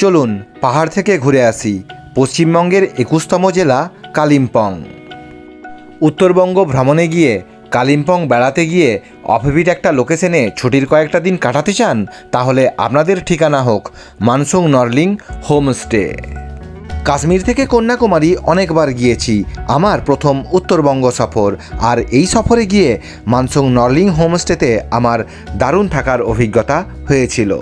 চলুন পাহাড় থেকে ঘুরে আসি। পশ্চিমবঙ্গের একুশতম জেলা কালিম্পং। উত্তরবঙ্গ ভ্রমণে গিয়ে কালিম্পং বেড়াতে গিয়ে অফবিট একটা লোকেশনে ছুটির কয়েকটা দিন কাটাতে চান, তাহলে আপনাদের ঠিকানা হোক মানসুং নর্লিং হোমস্টে। কাশ্মীর থেকে কন্যাকুমারী অনেকবার গিয়েছি, আমার প্রথম উত্তরবঙ্গ সফর, আর এই সফরে গিয়ে মানসুং নর্লিং হোমস্টেতে আমার দারুণ থাকার অভিজ্ঞতা হয়েছিল।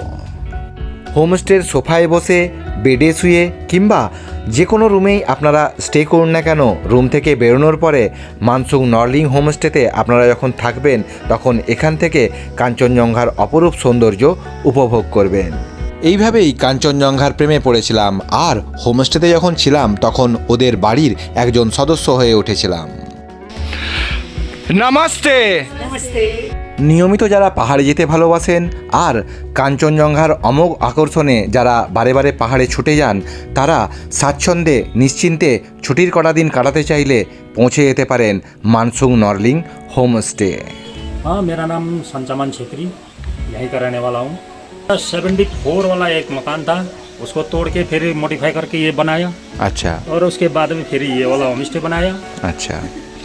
হোমস্টের সোফায় বসে বেডে শুয়ে কিংবা যে কোনো রুমেই আপনারা স্টে করুন না কেন রুম থেকে বেরোনোর পরে মানসুং নর্লিং হোমস্টেতে আপনারা যখন থাকবেন তখন এখান থেকে কাঞ্চনজঙ্ঘার অপরূপ সৌন্দর্য উপভোগ করবেন। এইভাবেই কাঞ্চনজঙ্ঘার প্রেমে পড়েছিলাম আর হোমস্টেতে যখন ছিলাম তখন ওদের বাড়ির একজন সদস্য হয়ে উঠেছিলাম। নমস্তে। নিয়মিত যারা পাহাড়ে যেতে ভালোবাসেন আর কাঞ্চনজঙ্ঘার অমোঘ আকর্ষণে যারা বারে বারে পাহাড়ে ছুটে যান তারা স্বাচ্ছন্দ্যে নিশ্চিন্তে ছুটির কটা দিন কাটাতে চাইলে পৌঁছে যেতে পারেন মানসুং নর্লিং হোমস্টে हाँ मेरा नाम संचमन छेत्री यहीं का रहने वाला हूँ सेवेंटी फोर वाला एक मकान था उसको तोड़ के फिर मॉडिफाई करके ये बनाया আচ্ছা और उसके बाद में फिर ये वाला होम स्टे बनाया আচ্ছা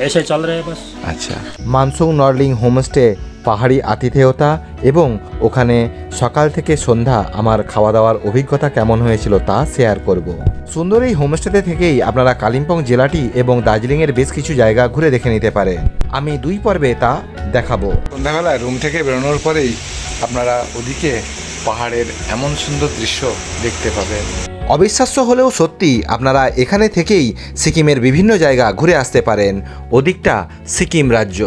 ऐसे चल रहे हैं बस আচ্ছা মানসুং নর্লিং হোমস্টে পাহাড়ি আতিথেয়তা এবং ওখানে সকাল থেকে সন্ধ্যা আমার খাওয়া দাওয়ার অভিজ্ঞতা কেমন হয়েছিল তা শেয়ার করব। সুন্দর এই হোমস্টেতে থেকেই আপনারা কালিম্পং জেলাটি এবং দার্জিলিংয়ের বেশ কিছু জায়গা ঘুরে দেখে নিতে পারেন। আমি দুই পর্বে তা দেখাবো। সন্ধ্যাবেলায় রুম থেকে বেরোনোর পরেই আপনারা ওদিকে পাহাড়ের এমন সুন্দর দৃশ্য দেখতে পাবেন। অবিশ্বাস্য হলেও সত্যি আপনারা এখানে থেকেই সিকিমের বিভিন্ন জায়গা ঘুরে আসতে পারেন। ওদিকটা সিকিম রাজ্য।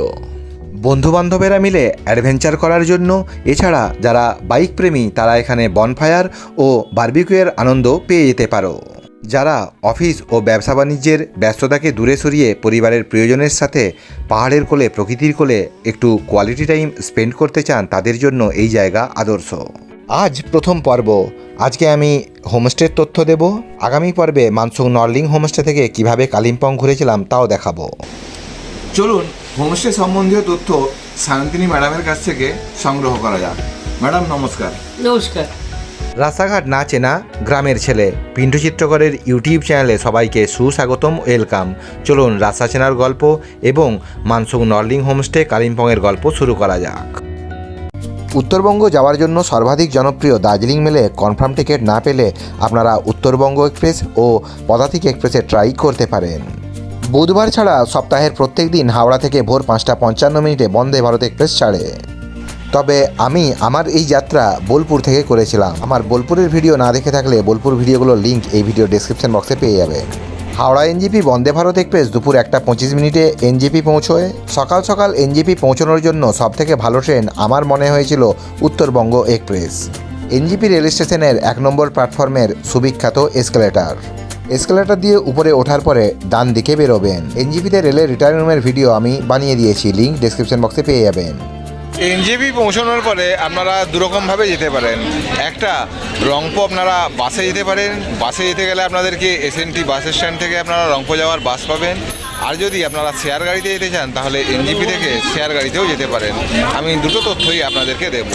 বন্ধুবান্ধবেরা মিলে অ্যাডভেঞ্চার করার জন্য, এছাড়া যারা বাইক প্রেমী তারা এখানে বনফায়ার ও বার্বিকুয়ের আনন্দ পেয়ে যেতে পারো। যারা অফিস ও ব্যবসা বাণিজ্যের ব্যস্ততাকে দূরে সরিয়ে পরিবারের প্রিয়জনের সাথে পাহাড়ের কোলে, প্রকৃতির কোলে একটু কোয়ালিটি টাইম স্পেন্ড করতে চান, তাদের জন্য এই জায়গা আদর্শ। আজ প্রথম পর্ব। আজকে আমি হোমস্টের তথ্য দেব। আগামী পর্বে মানসুং নর্লিং হোমস্টে থেকে কীভাবে কালিম্পং ঘুরেছিলাম, তাও দেখাবো। চলুন হোমস্টে সম্বন্ধীয় তথ্য সায়ন্তিনী ম্যাডামের কাছ থেকে সংগ্রহ করা যাক। ম্যাডাম নমস্কার। নমস্কার। রাস্তাঘাট না চেনা গ্রামের ছেলে। পিন্টু চিত্রকরের ইউটিউব চ্যানেলে সবাইকে সুস্বাগতম ওয়েলকাম। চলুন রাস্তা চেনার গল্প এবং মানসুং নর্লিং হোমস্টে কালিম্পংয়ের গল্প শুরু করা যাক। উত্তরবঙ্গ যাওয়ার জন্য সর্বাধিক জনপ্রিয় দার্জিলিং মেলে কনফার্ম টিকিট না পেলে আপনারা উত্তরবঙ্গ এক্সপ্রেস ও পদাতিক এক্সপ্রেসে ট্রাই করতে পারেন। বুধবার ছাড়া সপ্তাহের প্রত্যেক দিন হাওড়া থেকে ভোর পাঁচটা পঞ্চান্ন মিনিটে বন্দে ভারত এক্সপ্রেস ছাড়ে। তবে আমি আমার এই যাত্রা বোলপুর থেকে করেছিলাম। আমার বোলপুরের ভিডিও না দেখে থাকলে বোলপুর ভিডিওগুলোর লিঙ্ক এই ভিডিও ডেসক্রিপশন বক্সে পেয়ে যাবে। হাওড়া এনজিপি বন্দে ভারত এক্সপ্রেস দুপুর একটা পঁচিশ মিনিটে এনজিপি পৌঁছয়। সকাল সকাল এনজিপি পৌঁছানোর জন্য সবথেকে ভালো ট্রেন আমার মনে হয়েছিল উত্তরবঙ্গ এক্সপ্রেস। এনজিপি রেল স্টেশনের এক নম্বর প্ল্যাটফর্মের সুবিখ্যাত এসকেলেটার এসকেলেটার দিয়ে উপরে ওঠার পরে ডান দিকে বেরোবেন। এনজিপিতে রেলের রিটার্ন রুমের ভিডিও আমি বানিয়ে দিয়েছি। লিঙ্ক ডিসক্রিপশন বক্সে পেয়ে যাবেন। এনজেপি পৌঁছানোর পরে আপনারা দুরকমভাবে যেতে পারেন। একটা রংপো আপনারা বাসে যেতে পারেন। বাসে যেতে গেলে আপনাদেরকে এসএনটি বাস স্ট্যান্ড থেকে আপনারা রংপো যাওয়ার বাস পাবেন। আর যদি আপনারা শেয়ার গাড়িতে যেতে চান, তাহলে এনজিপি থেকে শেয়ার গাড়িতেও যেতে পারেন। আমি দুটো তথ্যই আপনাদেরকে দেব।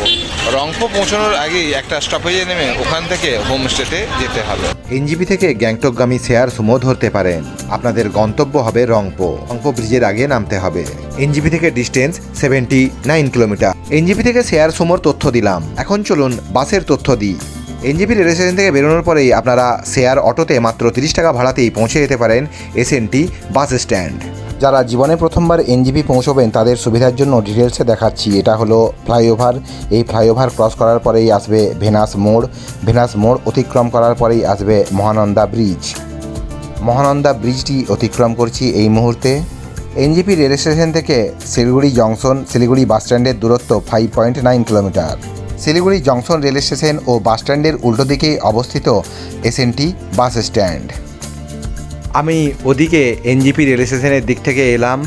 রংপো পৌঁছানোর আগেই একটা স্টপেজে নেমে ওখান থেকে হোমস্টেতে যেতে হবে। এনজিপি থেকে গ্যাংটকগামী শেয়ার সুমো ধরতে পারেন। আপনাদের গন্তব্য হবে রংপো রংপো ব্রিজের আগে নামতে হবে। এনজিপি থেকে distance seventy nine kilometre. NJP থেকে শেয়ার সুমোর তথ্য দিলাম। এখন চলুন বাসের তথ্য দিই। এনজিপি রেল স্টেশন থেকে বেরোনোর পরেই আপনারা শেয়ার অটোতে মাত্র তিরিশ টাকা ভাড়াতেই পৌঁছে যেতে পারেন এসএনটি বাস স্ট্যান্ড। যারা জীবনে প্রথমবার এনজিপি পৌঁছবেন, তাদের সুবিধার জন্য ডিটেলসে দেখাচ্ছি। এটা হলো ফ্লাইওভার। এই ফ্লাইওভার ক্রস করার পরেই আসবে ভেনাস মোড়। ভেনাস মোড় অতিক্রম করার পরেই আসবে মহানন্দা ব্রিজ। মহানন্দা ব্রিজটি অতিক্রম করছি এই মুহূর্তে। এনজিপি রেল স্টেশন থেকে শিলিগুড়ি জংশন, শিলিগুড়ি বাসস্ট্যান্ডের দূরত্ব five point nine kilometre Siliguri junction rail station ও বাসস্ট্যান্ডের উল্টো দিকে অবস্থিত এসএনটি বাস স্ট্যান্ড। আমি ওদিকে এনজিপি রেল স্টেশনের দিক থেকে এলাম।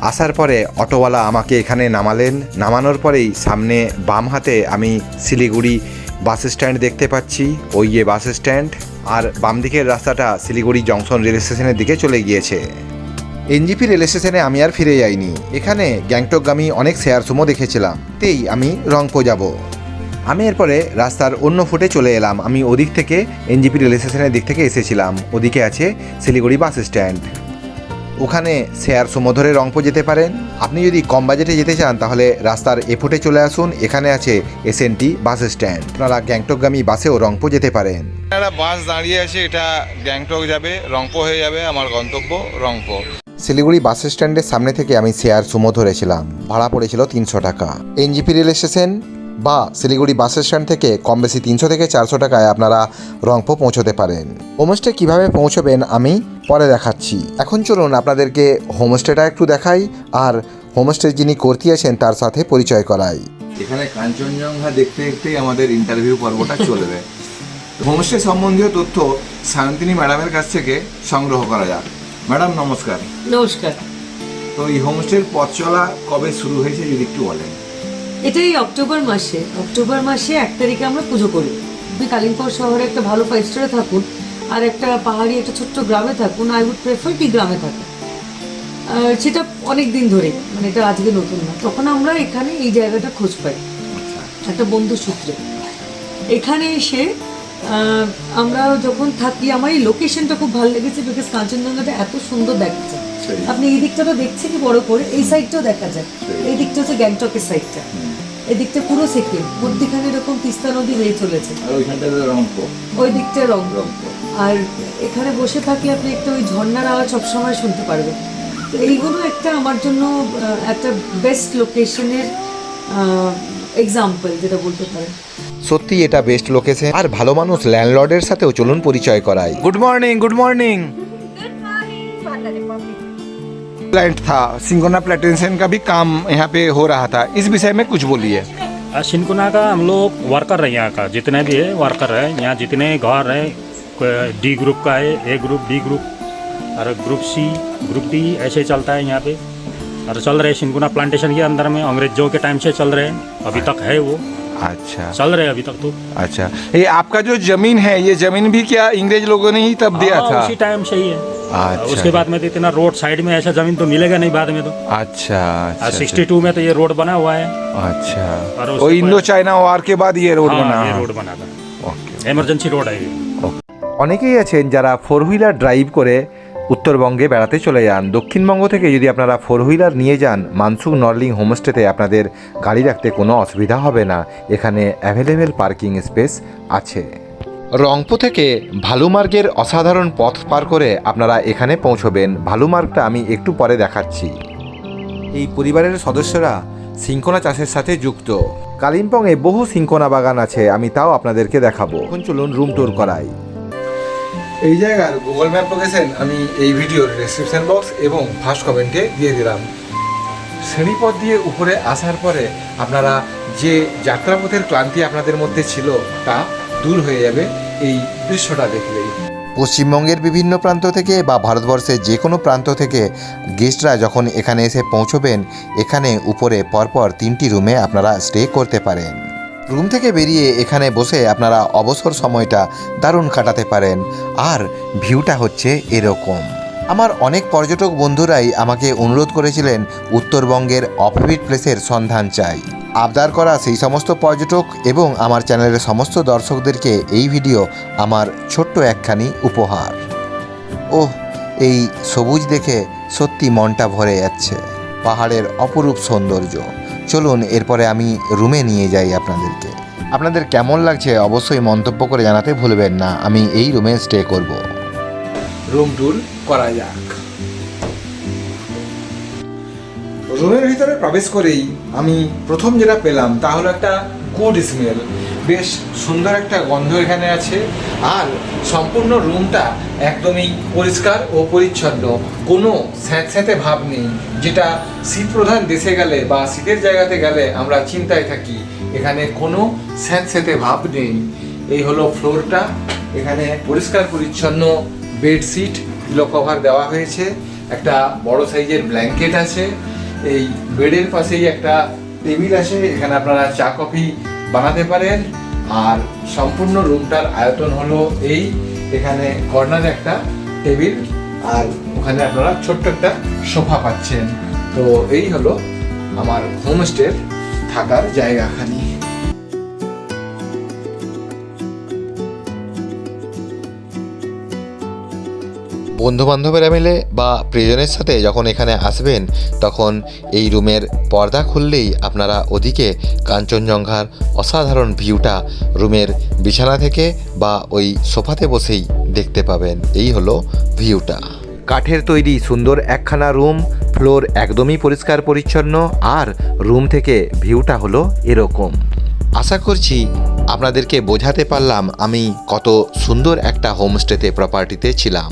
আসার পরে অটোওয়ালা আমাকে এখানে নামালেন। নামানোর পরেই সামনে বাম হাতে আমি শিলিগুড়ি বাস স্ট্যান্ড দেখতে পাচ্ছি। ওই যে বাস স্ট্যান্ড। আর বাম দিকের রাস্তাটা শিলিগুড়ি জংশন রেল স্টেশনের দিকে চলে গিয়েছে। এনজিপি রেল স্টেশনে আমি আর ফিরে যাইনি। এখানে গ্যাংটকগামী অনেক শেয়ার সুমো দেখেছিলাম। তেই আমি রংপো যাব। আমি এরপরে রাস্তার অন্য ফুটে চলে এলাম। আমি ওদিক থেকে এনজিপি রেল স্টেশনের দিক থেকে এসেছিলাম। ওদিকে আছে শিলিগুড়ি বাস স্ট্যান্ড। ওখানে শেয়ার সুমো ধরে রংপো যেতে পারেন। আপনি যদি কম বাজেটে যেতে চান তাহলে রাস্তার এ ফুটে চলে আসুন। এখানে আছে এসএনটি বাস স্ট্যান্ড। আপনারা গ্যাংটকগামী বাসেও রংপো যেতে পারেন। একটা বাস দাঁড়িয়ে আছে এটা গ্যাংটক যাবে রংপো হয়ে যাবে আমার গন্তব্য রংপো। শিলিগুড়ি বাস স্ট্যান্ডের সামনে থেকে আমি শেয়ার সুমো ধরেছিলাম ভাড়া পড়েছিল তিনশো টাকা। এনজিপি রেল স্টেশন বা শিলিগুড়ি বাস স্ট্যান্ড থেকে কম বেশি তিনশো থেকে চারশো টাকায় আপনারা রংপো পৌঁছতে পারেন। হোমস্টে কীভাবে পৌঁছবেন আমি পরে দেখাচ্ছি। এখন চলুন আপনাদেরকে হোমস্টেটা একটু দেখাই আর হোমস্টের যিনি কর্তী আছেন তার সাথে পরিচয় করাই। এখানে কাঞ্চনজঙ্ঘা দেখতে দেখতেই আমাদের ইন্টারভিউ পর্বটা চলবে হোমস্টে সম্বন্ধীয় তথ্য সায়ন্তিনী ম্যাডামের কাছ থেকে সংগ্রহ করা যাক। ম্যাডাম নমস্কার। নমস্কার। তো এই হোমস্টের পথ চলা কবে শুরু হয়েছে যদি একটু বলেন? এটাই অক্টোবর মাসে। অক্টোবর মাসে এক তারিখে আমরা পুজো করি। আপনি কালিম্পং শহরে একটা ভালো ফাইভ স্টারে থাকুন আর একটা পাহাড়ি একটা ছোট্ট গ্রামে থাকুন আই উড প্রেফার কি গ্রামে থাকুন। সেটা অনেক দিন ধরে মানে এটা আজকে নতুন না। তখন আমরা এখানে এই জায়গাটা খোঁজ পাই। একটা বন্ধু সূত্রে। এখানে এসে আমরা যখন থাকি আমার এই লোকেশনটা খুব ভালো লেগেছে বিকজ কাঞ্চনজঙ্ঘাটা এত সুন্দর দেখাচ্ছে। আপনি এই দিকটা তো দেখছেন বড় করে এই সাইডটাও দেখা যায়। এই দিকটা হচ্ছে গ্যাংটকের সাইডটা এদিকটা পুরো সিকিম মধ্যখানে এরকম তিস্তা নদী হয়ে চলেছে। ওই দিকটা রং। আর এখানে বসে থাকি আপনি একটা ওই ঝর্ণার আওয়াজ সবসময় শুনতে পারবেন। তো এইগুলো একটা আমার জন্য একটা বেস্ট লোকেশনের এক্সাম্পল যেটা বলতে পারেন। সত্যি এটা বেস্ট লোকেশন আর ভালো মানুষ ল্যান্ডলর্ডের সাথেও চলুন পরিচয় করায় good morning good morning plant था, सिंगोना प्लेटेंशन का भी काम यहाँ पे हो रहा था। इस विषय में कुछ बोलिए। शिनकुना का हम लोग वर्कर है यहाँ का, जितने भी है वर्कर है, यहाँ जितने घर है डी ग्रुप का है ए ग्रुप बी ग्रुप और ग्रुप सी ग्रुप डी ऐसे चलता है यहाँ पे। और चल रहे सिंकुना प्लांटेशन के अंदर में, अंग्रेज़ों के टाइम से चल रहे हैं, अभी तक है वो। अच्छा चल रहे हैं अभी तक तो अच्छा ये आपका जो जमीन है ये जमीन भी क्या अंग्रेज लोगों ने ही तब दिया हाँ, था उसी टाइम से ही है अच्छा उसके बाद में तो इतना रोड साइड में ऐसा जमीन तो मिलेगा नहीं बाद में तो अच्छा अच्छा सिक्सटी टू में तो ये रोड बना हुआ है अच्छा और उसके वो इंडो बाद- चाइना वार के बाद ये रोड बना हाँ, ये है। रोड बना था ओके इमरजेंसी रोड है ये অনেকেই আছেন যারা ফোর হুইলার ড্রাইভ করে উত্তরবঙ্গে বেড়াতে চলে যান। দক্ষিণবঙ্গ থেকে যদি আপনারা ফোর হুইলার নিয়ে যান মানসুক নর্লিং হোমস্টেতে আপনাদের গাড়ি রাখতে কোনো অসুবিধা হবে না। এখানে অ্যাভেলেবেল পার্কিং স্পেস আছে। রংপো থেকে ভালুমার্গের অসাধারণ পথ পার করে আপনারা এখানে পৌঁছবেন। ভালুমার্গটা আমি একটু পরে দেখাচ্ছি। এই পরিবারের সদস্যরা সিঙ্কোনা চাষের সাথে যুক্ত। কালিম্পংয়ে বহু সিঙ্কোনা বাগান আছে, আমি তাও আপনাদেরকে দেখাবো। চলুন রুম ট্যুর করাই। এই জায়গার গুগল ম্যাপ লোকেশন আমি এই ভিডিওর ডেসক্রিপশন বক্স এবং ফার্স্ট কমেন্টে দিয়ে দিলাম। শ্রেণীপথ দিয়ে উপরে আসার পরে আপনারা যে যাত্রাপথের ক্লান্তি আপনাদের মধ্যে ছিল তা দূর হয়ে যাবে এই দৃশ্যটা দেখলেই। পশ্চিমবঙ্গের বিভিন্ন প্রান্ত থেকে বা ভারতবর্ষের যে কোনো প্রান্ত থেকে গেস্টরা যখন এখানে এসে পৌঁছবেন, এখানে উপরে পরপর তিনটি রুমে আপনারা স্টে করতে পারেন। রুম থেকে বেরিয়ে এখানে বসে আপনারা অবসর সময়টা দারুণ কাটাতে পারেন। আর ভিউটা হচ্ছে এরকম। আমার অনেক পর্যটক বন্ধুরাই আমাকে অনুরোধ করেছিলেন উত্তরবঙ্গের অফবিট প্লেসের সন্ধান চাই। আবদার করা সেই সমস্ত পর্যটক এবং আমার চ্যানেলের সমস্ত দর্শকদেরকে এই ভিডিও আমার ছোট্ট একখানি উপহার। ওহ, এই সবুজ দেখে সত্যি মনটা ভরে যাচ্ছে। পাহাড়ের অপরূপ সৌন্দর্য। চলুন এরপরে আমি রুমে নিয়ে যাই আপনাদেরকে। আপনাদের কেমন লাগছে অবশ্যই মন্তব্য করে জানাতে ভুলবেন না, আমি এই রুমে স্টে করব। রুম টুর করা যাক। রুমের ভিতরে প্রবেশ করেই আমি প্রথম যেটা পেলাম, তা হলো একটা গুড স্মেল বেশ সুন্দর একটা গন্ধ এখানে আছে। আর সম্পূর্ণ রুমটা একদমই পরিষ্কার ও পরিচ্ছন্ন। কোনো স্যাঁতস্যাঁতে ভাব নেই, যেটা শীত প্রধান দেশে গেলে বা শীতের জায়গাতে গেলে আমরা চিন্তায় থাকি, এখানে কোনো স্যাঁতস্যাঁতে ভাব নেই। এই হলো ফ্লোরটা, এখানে পরিষ্কার পরিচ্ছন্ন বেডশিট পিলো কভার দেওয়া হয়েছে। একটা বড় সাইজের ব্ল্যাঙ্কেট আছে, এই বেডের পাশেই একটা টেবিল আছে, এখানে আপনারা চা কফি বানাতে পারেন আর সম্পূর্ণ রুমটার আয়তন হলো এই। এখানে কর্নারে একটা টেবিল, আর ওখানে আপনারা ছোট্ট একটা সোফা পাচ্ছেন। তো এই হলো আমার হোমস্টের থাকার জায়গাখানি। বন্ধু বান্ধবেরা মিলে বা প্রিয়জনের সাথে যখন এখানে আসবেন তখন এই রুমের পর্দা খুললেই আপনারা ওদিকে কাঞ্চনজঙ্ঘার অসাধারণ ভিউটা রুমের বিছানা থেকে বা ওই সোফাতে বসেই দেখতে পাবেন। এই হলো ভিউটা। কাঠের তৈরি সুন্দর একখানা রুম ফ্লোর একদমই পরিষ্কার পরিচ্ছন্ন আর রুম থেকে ভিউটা হলো এরকম। আশা করছি আপনাদেরকে বোঝাতে পারলাম আমি কত সুন্দর একটা হোমস্টেতে প্রপার্টিতে ছিলাম।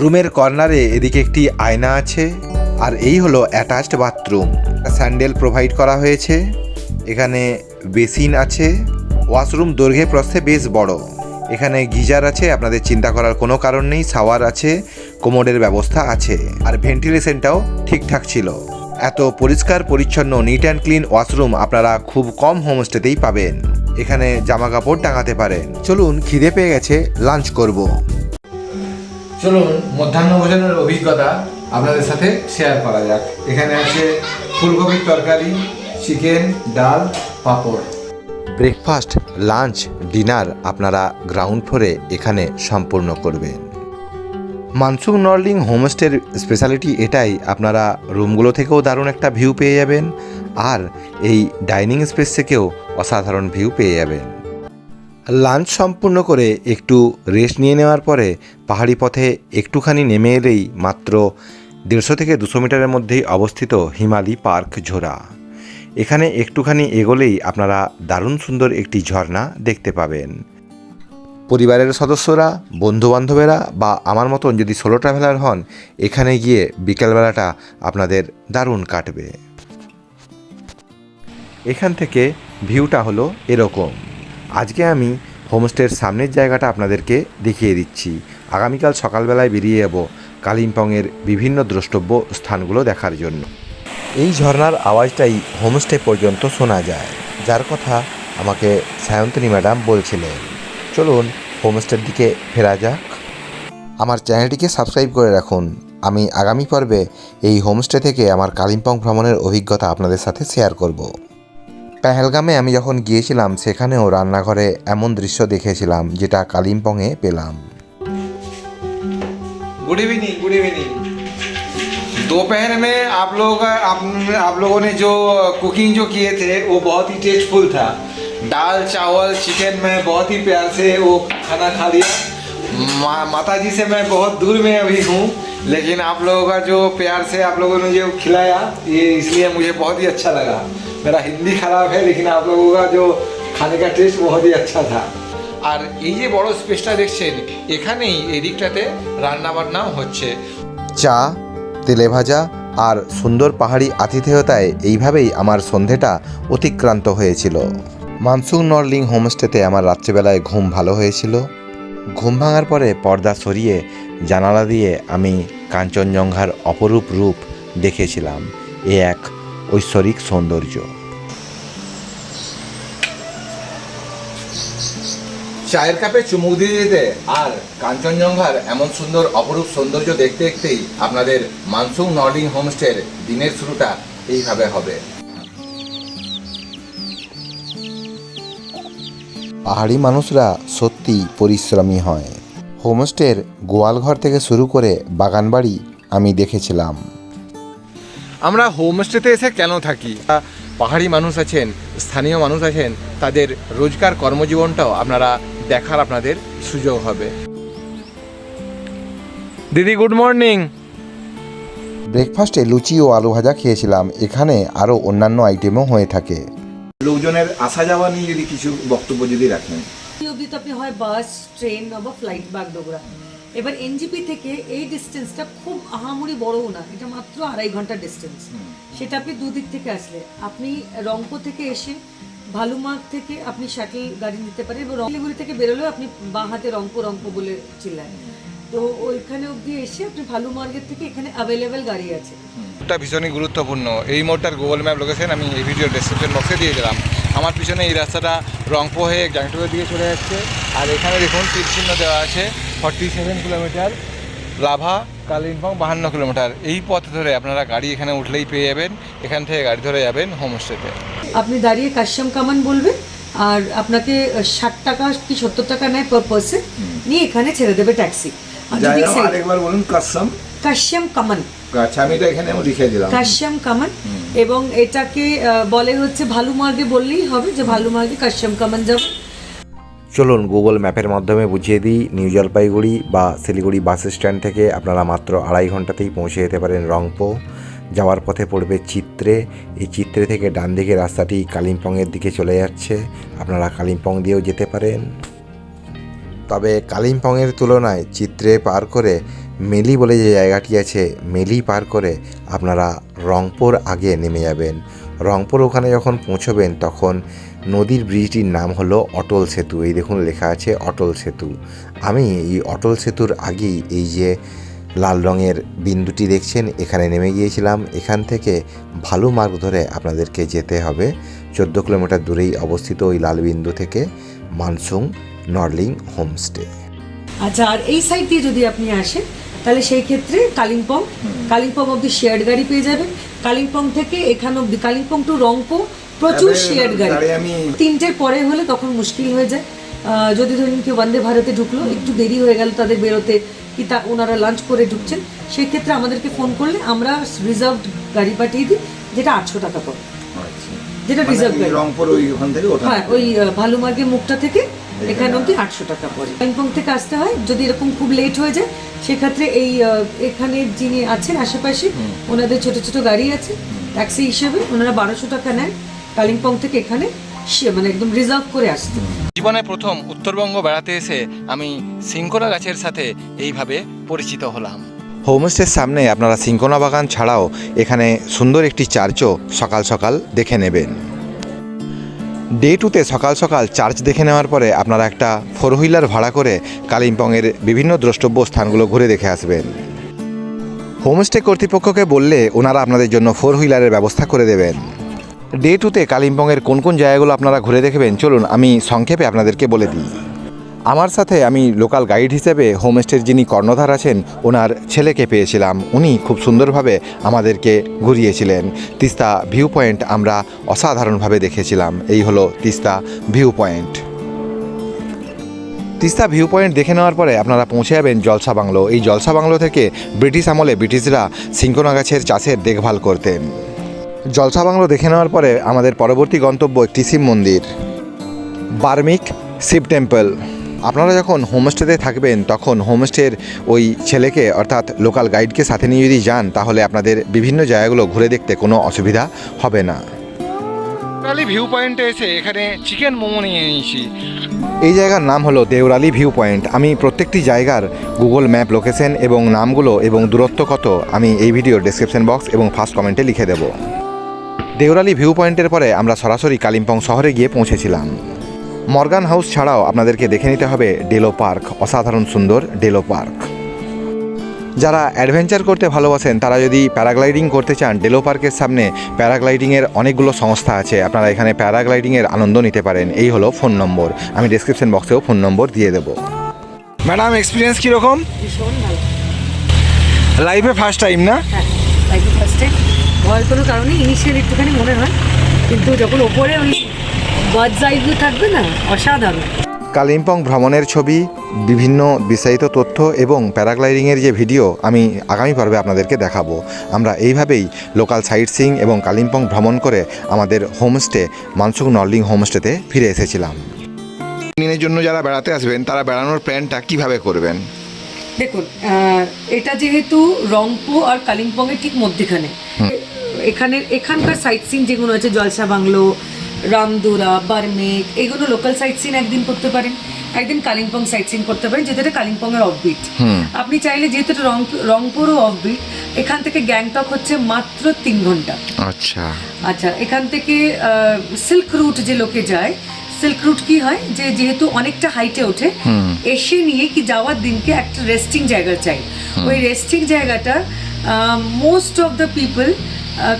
রুমের কর্নারে এদিকে একটি আয়না আছে, আর এই হলো অ্যাটাচড বাথরুম। স্যান্ডেল প্রোভাইড করা হয়েছে, এখানে বেসিন আছে, ওয়াশরুম দৈর্ঘ্যে প্রস্থে বেশ বড়। এখানে গিজার আছে, আপনাদের চিন্তা করার কোনো কারণ নেই, শাওয়ার আছে, কোমোডের ব্যবস্থা আছে, আর ভেন্টিলেশনটাও ঠিকঠাক ছিল। এত পরিষ্কার, পরিচ্ছন্ন নিট অ্যান্ড ক্লিন ওয়াশরুম আপনারা খুব কম হোমস্টেতেই পাবেন। এখানে জামা কাপড় টাঙাতে পারেন। চলুন খিদে পেয়ে গেছে, লাঞ্চ করব। চলুন মধ্যাহ্ন ভোজনের অভিজ্ঞতা আপনাদের সাথে শেয়ার করা যাক। এখানে আছে ফুলকপির তরকারি, চিকেন, ডাল, পাঁপড়। ব্রেকফাস্ট লাঞ্চ ডিনার আপনারা গ্রাউন্ড ফ্লোরে এখানে সম্পূর্ণ করবেন। মানসুং নর্লিং হোমস্টের স্পেশালিটি এটাই, আপনারা রুমগুলো থেকেও দারুণ একটা ভিউ পেয়ে যাবেন, আর এই ডাইনিং স্পেস থেকেও অসাধারণ ভিউ পেয়ে যাবেন। লাঞ্চ সম্পূর্ণ করে একটু রেস্ট নিয়ে নেওয়ার পরে পাহাড়ি পথে একটুখানি নেমে এলেই মাত্র দেড়শো থেকে দুশো মিটারের মধ্যেই অবস্থিত হিমালি পার্ক ঝোরা। এখানে একটুখানি এগোলেই আপনারা দারুণ সুন্দর একটি ঝর্ণা দেখতে পাবেন। পরিবারের সদস্যরা, বন্ধুবান্ধবেরা বা আমার মতন যদি সোলো ট্রাভেলার হন, এখানে গিয়ে বিকেলবেলাটা আপনাদের দারুণ কাটবে। এখান থেকে ভিউটা হলো এরকম। আজকে আমি হোমস্টের সামনের জায়গাটা আপনাদেরকে দেখিয়ে দিচ্ছি। আগামীকাল সকালবেলায় বেরিয়ে যাব কালিম্পংয়ের বিভিন্ন দ্রষ্টব্য স্থানগুলো দেখার জন্য। এই ঝর্নার আওয়াজটাই হোমস্টে পর্যন্ত শোনা যায়, যার কথা আমাকে সায়ন্তনী ম্যাডাম বলছিলেন। চলুন হোমস্টের দিকে ফেরা যাক। আমার চ্যানেলটিকে সাবস্ক্রাইব করে রাখুন। আমি আগামী পর্বে এই হোমস্টে থেকে আমার কালিম্পং ভ্রমণের অভিজ্ঞতা আপনাদের সাথে শেয়ার করব। পেহেলগামে আমি যখন গিয়েছিলাম সেখানেও রান্নাঘরে এমন দৃশ্য দেখেছিলাম যেটা কালিম্পংয়ে পেলাম गुड इवनिंग गुड इवनिंग दोपहर में आप लोग आप, आप लोगों ने जो कुकिंग जो किए थे वो बहुत ही टेस्टफुल था दाल चावल चिकन में बहुत ही प्यार से वो खाना खा लिया मा, माता जी से मैं बहुत दूर में अभी हूँ लेकिन आप लोगों का जो प्यार से आप लोगों ने जो खिलाया ये इसलिए मुझे बहुत ही अच्छा लगा मेरा हिंदी खराब है लेकिन आप लोगों का जो खाने का टेस्ट बहुत ही अच्छा था আর এই যে বড় স্পেসটা দেখছেন এখানেই এই দিকটাতে রান্না বান্নাও হচ্ছে চা তেলে ভাজা আর সুন্দর পাহাড়ি আতিথেয়তায় এইভাবেই আমার সন্ধেটা অতিক্রান্ত হয়েছিল মানসুং নর্লিং হোমস্টেতে আমার রাত্রিবেলায় ঘুম ভালো হয়েছিল ঘুম ভাঙার পরে পর্দা সরিয়ে জানালা দিয়ে আমি কাঞ্চনজঙ্ঘার অপরূপ রূপ দেখেছিলাম এ এক ঐশ্বরিক সৌন্দর্য। চায়ের কাপে চুমুক দিয়ে দিতে আর কাঞ্চনজঙ্ঘার এমন সুন্দর অপরূপ সৌন্দর্য দেখতে দেখতেই আপনাদের মানসুং নর্ডিং হোমস্টের দিনের শুরুটা এইভাবে হবে। পাহাড়ি মানুষরা সত্যি পরিশ্রমী হয়। হোমস্টের গোয়ালঘর থেকে শুরু করে বাগানবাড়ি আমি দেখেছিলাম। আমরা হোমস্টেতে এসে কেন থাকি? পাহাড়ি মানুষ আছেন স্থানীয় মানুষ আছেন তাদের রোজকার কর্মজীবনটাও আপনারা দেখার আপনাদের সুযোগ হবে। দিদি গুড মর্নিং ব্রেকফাস্টে লুচি ও আলু ভাজা খেয়েছিলাম। এখানে আরও অন্যান্য আইটেমও হয়ে থাকে। লোকজনের আসা যাওয়া নিয়ে যদি কিছু বক্তব্য যদি রাখেন। এই তো আপনি হয় বাস ট্রেন বা ফ্লাইট বাগডোগরা এবার এনজিপি থেকে এই ডিস্টেন্সটা খুব আহামরি বড়ও না এটা মাত্র আড়াই ঘণ্টা ডিস্টেন্স সেটা আপনি দুদিক থেকে আসলে আপনি রংপুর থেকে এসে ভালুমার্গ থেকে আপনি শাটল গাড়ি নিতে পারেন এবং রংলিগুড়ি থেকে বেরোলেও আপনি বাঁ হাতে রংপুর রংপুর বলে চিল্লায়। তো ওইখানে অবধি এসে আপনি ভালুমার্গের থেকে এখানে অ্যাভেলেবেল গাড়ি আছে। মোড়টা ভীষণই গুরুত্বপূর্ণ। এই মোড়টার গুগল ম্যাপ লোকেশন আমি এই ভিডিও ডেসক্রিপশন বক্সে দিয়ে দিলাম। আমার পিছনে এই রাস্তাটা রংপো হয়ে গ্যাংটকের দিকে চলে যাচ্ছে। আর এখানে দেখুন তীর চিহ্ন দেওয়া আছে। Forty seven kilometre Lava Kalimpong বাহান্ন কিলোমিটার এই পথ ধরে আপনারা গাড়ি এখানে উঠলেই পেয়ে যাবেন। এখান থেকে গাড়ি ধরে যাবেন হোমস্টেতে আপনি দাঁড়িয়ে কাশ্যম কামান বলবেন আর আপনাকে ষাট টাকা কি সত্তর টাকা নেয় পার পার্সন নিয়ে এখানে ছেড়ে দেবে ট্যাক্সি আরেকবার বলুন কাসম কাশ্যম কামান আচ্ছা আমি এটা এখানে লিখে দিলাম। কাশ্যম কামান এবং এটাকে আহ, বলে হচ্ছে ভালুমার্গে বললেই হবে যে ভালুমার্গে কাশ্যম কামান যাব। চলুন গুগল ম্যাপের মাধ্যমে বুঝিয়ে দিই নিউ জলপাইগুড়ি বা শিলিগুড়ি বাস স্ট্যান্ড থেকে আপনারা মাত্র আড়াই ঘন্টাতেই পৌঁছে যেতে পারেন রংপো যাওয়ার পথে পড়বে চিত্রে। এই চিত্রে থেকে ডান দিকে রাস্তাটি কালিম্পংয়ের দিকে চলে যাচ্ছে। আপনারা কালিম্পং দিয়েও যেতে পারেন। তবে কালিম্পংয়ের তুলনায় চিত্রে পার করে মেলি বলে যে জায়গাটি আছে, মেলি পার করে আপনারা রংপুর আগে নেমে যাবেন। রংপুর ওখানে যখন পৌঁছবেন, তখন নদীর ব্রিজটির নাম হলো অটল সেতু। এই দেখুন লেখা আছে অটল সেতু। আমি এই অটল সেতুর আগেই এই যে লাল রঙের বিন্দুটি দেখছেন এখানে নেমে গিয়েছিলাম। এখান থেকে ভালো মার্গ ধরে আপনাদেরকে যেতে হবে। চোদ্দ কিলোমিটার দূরেই অবস্থিত ওই লাল বিন্দু থেকে মানসুং নর্লিং হোমস্টে। আচ্ছা আর এই সাইড দিয়ে যদি আপনি আসেন তাহলে সেই ক্ষেত্রে কালিম্পং কালিম্পং অব্দি শেয়ার্ড গাড়ি পেয়ে যাবেন। কালিম্পং থেকে এখান অব্দি কালিম্পং টু রংপো প্রচুর তবে শেয়ার্ড গাড়ি। তিনটের পরে হলে তখন মুশকিল হয়ে যায়। যদি ধরুন কেউ বন্দে ভারতে ঢুকলো একটু দেরি হয়ে গেল তাদের বেরোতে কি তা ওনারা লাঞ্চ করে ঢুকছেন সেই ক্ষেত্রে আমাদেরকে ফোন করলে আমরা রিজার্ভড গাড়ি পাঠিয়ে দিই যেটা আটশো টাকা পড়ে। যেটা মানে রিজার্ভ গাড়ি। রংপুর ওই ওখান থেকে হ্যাঁ ওই ভালুমার্গের মুখটা থেকে এখানে অব্দি আটশো টাকা পড়ে। কালিম্পং থেকে আসতে হয় যদি এরকম খুব লেট হয়ে যায় সেক্ষেত্রে এই এখানে যিনি আছেন আশেপাশে ওনাদের ছোট ছোট গাড়ি আছে ট্যাক্সি হিসেবে ওনারা বারোশো টাকা নেন কালিম্পং থেকে এখানে সে- মানে একদম রিজার্ভ করে আসতে জীবনে প্রথম উত্তরবঙ্গ বেড়াতে এসে আমি সিঙ্কোনা গাছের সাথে এইভাবে পরিচিত হলাম। হোমস্টের সামনে আপনারা সিঙ্কোনা বাগান ছাড়াও এখানে সুন্দর একটি চার্চও সকাল সকাল দেখে নেবেন। ডে টুতে সকাল সকাল চার্চ দেখে নেওয়ার পরে আপনারা একটা ফোর হুইলার ভাড়া করে কালিম্পংয়ের বিভিন্ন দ্রষ্টব্য স্থানগুলো ঘুরে দেখে আসবেন। হোমস্টে কর্তৃপক্ষকে বললে ওনারা আপনাদের জন্য ফোর হুইলারের ব্যবস্থা করে দেবেন। ডে টুতে কালিম্পংয়ের কোন কোন জায়গাগুলো আপনারা ঘুরে দেখবেন? চলুন, আমি সংক্ষেপে আপনাদেরকে বলে দিই। আমার সাথে আমি লোকাল গাইড হিসেবে হোমস্টের যিনি কর্ণধার আছেন, ওনার ছেলেকে পেয়েছিলাম। উনি খুব সুন্দরভাবে আমাদেরকে ঘুরিয়েছিলেন। তিস্তা ভিউ পয়েন্ট আমরা অসাধারণভাবে দেখেছিলাম। এই হলো Teesta view point. Teesta view point দেখে নেওয়ার পরে আপনারা পৌঁছে যাবেন জলসা বাংলো। এই জলসা বাংলো থেকে ব্রিটিশ আমলে ব্রিটিশরা সিঙ্কোনা গাছের চাষের দেখভাল করতেন। জলসা বাংলো দেখে নেওয়ার পরে আমাদের পরবর্তী গন্তব্য একটি শিব মন্দির বার্মিক শিব টেম্পল। আপনারা যখন হোমস্টেতে থাকবেন তখন হোমস্টের ওই ছেলেকে অর্থাৎ লোকাল গাইডকে সাথে নিয়ে যদি যান তাহলে আপনাদের বিভিন্ন জায়গাগুলো ঘুরে দেখতে কোনো অসুবিধা হবে না। দেওরালি ভিউ পয়েন্টে এসে এখানে চিকেন মোমো নিয়ে নিয়েছি এই জায়গার নাম হলো দেওরালি ভিউ পয়েন্ট আমি প্রত্যেকটি জায়গার গুগল ম্যাপ লোকেশন এবং নামগুলো এবং দূরত্ব কত আমি এই ভিডিওর ডেসক্রিপশন বক্স এবং ফার্স্ট কমেন্টে লিখে দেব। দেওরালি ভিউ পয়েন্টের পরে আমরা সরাসরি কালিম্পং শহরে গিয়ে পৌঁছেছিলাম। মর্গান হাউস ছাড়াও আপনাদেরকে দেখে নিতে হবে ডেলো পার্ক অসাধারণ সুন্দর ডেলো পার্ক। যারা অ্যাডভেঞ্চার করতে ভালোবাসেন তারা যদি প্যারাগ্লাইডিং করতে চান ডেলো পার্কের সামনে প্যারাগ্লাইডিংয়ের অনেকগুলো সংস্থা আছে। আপনারা এখানে প্যারাগ্লাইডিংয়ের আনন্দ নিতে পারেন। এই হলো ফোন নম্বর। আমি ডেসক্রিপশন বক্সেও ফোন নম্বর দিয়ে দেবো। ম্যাডাম এক্সপিরিয়েন্স কীরকম? লাইফে ফার্স্ট টাইম না? ভয়ের কোনো কারণে ইনিশিয়াল একটুখানি মনে হয় কিন্তু যখন ওপরে ওই বার্ডস থাকবে না অসাধারণ। কালিম্পং ভ্রমণের ছবি বিভিন্ন বিস্তারিত তথ্য এবং প্যারাগ্লাইডিংয়ের যে ভিডিও আমি আগামী পর্বে আপনাদেরকে দেখাবো। আমরা এইভাবেই লোকাল সাইট সিং এবং কালিম্পং ভ্রমণ করে আমাদের হোমস্টে মানসুক নর্লিং হোমস্টেতে ফিরে এসেছিলাম। দিনের জন্য যারা বেড়াতে আসবেন তারা বেড়ানোর প্ল্যানটা কীভাবে করবেন? দেখুন এটা যেহেতু রংপো আর কালিম্পংয়ের ঠিক মধ্যেখানে। এখানে এখানকার সাইট সিন যেগুলো আছে জলসা বাংলো রামদুরা বার্মেক এগুলো লোকাল সাইট সিন একদিন করতে পারেন। একদিন কালিম্পং সাইট সিন করতে পারেন যেটা কালিম্পং এর অফবিট আপনি চাইলে যেহেতু এটা রংপুরও অফবিট এখান থেকে গ্যাংটক হচ্ছে মাত্র তিন ঘণ্টা। আচ্ছা। আচ্ছা এখান থেকে সিল্ক রুট যে লোকে যায় সিল্ক রুট কি হয়? যে যেহেতু অনেকটা হাইটে ওঠে এসে নিয়ে কি যাওয়ার দিনকে একটা রেস্টিং জায়গা চাই। ওই রেস্টিং জায়গাটা মোস্ট অফ দ্য পিপল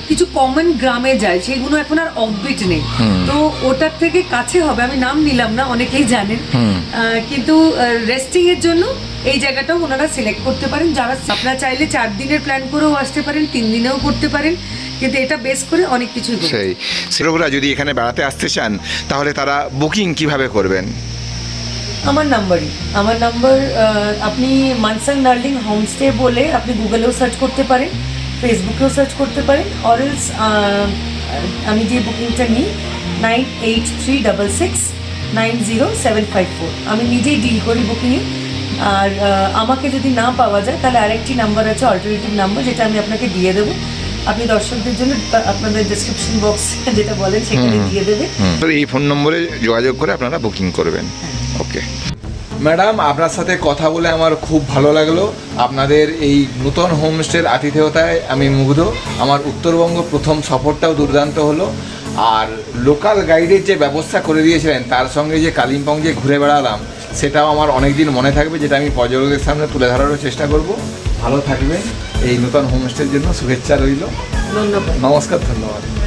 কিছু কমন গ্রামে যায় সেগুলো এখন আর অফবিট নেই। তো ওটার থেকে কাছে হবে আমি নাম নিলাম না অনেকেই জানেন। কিন্তু রেস্টিং এর জন্য এই জায়গাটাও ওনারা সিলেক্ট করতে পারেন। যারা আপনারা চাইলে চার দিনের প্ল্যান করেও আসতে পারেন তিন দিনেও করতে পারেন। কিন্তু এটা বেস করে অনেক কিছুই সেই। সেরকরা যদি এখানে বেড়াতে আসতে চান তাহলে তারা বুকিং কীভাবে করবেন? আমার নাম্বারই। আমার নাম্বার আপনি মানসাং নার্লিং হোমস্টে বলে আপনি গুগলেও সার্চ করতে পারেন। ফেসবুকেও সার্চ করতে পারেন অরেলস আমি যে বুকিংটা নিই nine eight three double six nine zero seven five four আমি নিজেই ডিল করি বুকিংয়ে আর আমাকে যদি না পাওয়া যায় তাহলে আরেকটি নাম্বার আছে অল্টারনেটিভ নাম্বার যেটা আমি আপনাকে দিয়ে দেবো। আপনি দর্শকদের জন্য আপনাদের ডিসক্রিপশন বক্স যেটা বলেন সেখানে দিয়ে দেবে। এই ফোন নম্বরে যোগাযোগ করে আপনারা বুকিং করবেন। ওকে ম্যাডাম আপনার সাথে কথা বলে আমার খুব ভালো লাগল। আপনাদের এই নূতন হোমস্টের আতিথেয়তায় আমি মুগ্ধ। আমার উত্তরবঙ্গ প্রথম সফরটাও দুর্দান্ত হলো। আর লোকাল গাইডের যে ব্যবস্থা করে দিয়েছিলেন তার সঙ্গে যে কালিম্পং যে ঘুরে বেড়ালাম সেটাও আমার অনেক দিন মনে থাকবে যেটা আমি পর্যটকদের সামনে তুলে ধরারও চেষ্টা করব। ভালো থাকবেন। এই নূতন হোমস্টের জন্য শুভেচ্ছা রইল। ধন্যবাদ। নমস্কার ধন্যবাদ।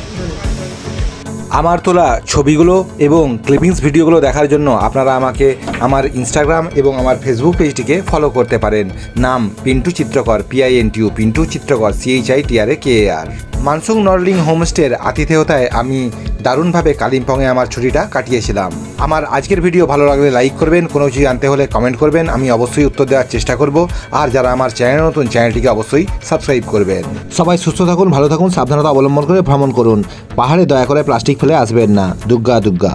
আমার তোলা ছবিগুলো এবং ক্লিপিংস ভিডিওগুলো দেখার জন্য আপনারা আমাকে আমার ইনস্টাগ্রাম এবং আমার ফেসবুক পেজটিকে ফলো করতে পারেন। নাম পিন্টু চিত্রকর পিআইএনটিউ পিন্টু চিত্রকর সিএইচআই টিআরএ কে আর মানসুং নর্লিং হোমস্টের আতিথেয়তায় আমি দারুণভাবে কালিম্পংয়ে আমার ছুটিটা কাটিয়েছিলাম। আমার আজকের ভিডিও ভালো লাগলে লাইক করবেন, কোনো কিছু জানতে হলে কমেন্ট করবেন, আমি অবশ্যই উত্তর দেওয়ার চেষ্টা করব। আর যারা আমার চ্যানেল নতুন, চ্যানেলটিকে অবশ্যই সাবস্ক্রাইব করবেন। সবাই সুস্থ থাকুন, ভালো থাকুন, সাবধানতা অবলম্বন করে ভ্রমণ করুন। পাহাড়ে দয়া করে প্লাস্টিক ফেলে আসবেন না। দুগ্গা দুগ্গা।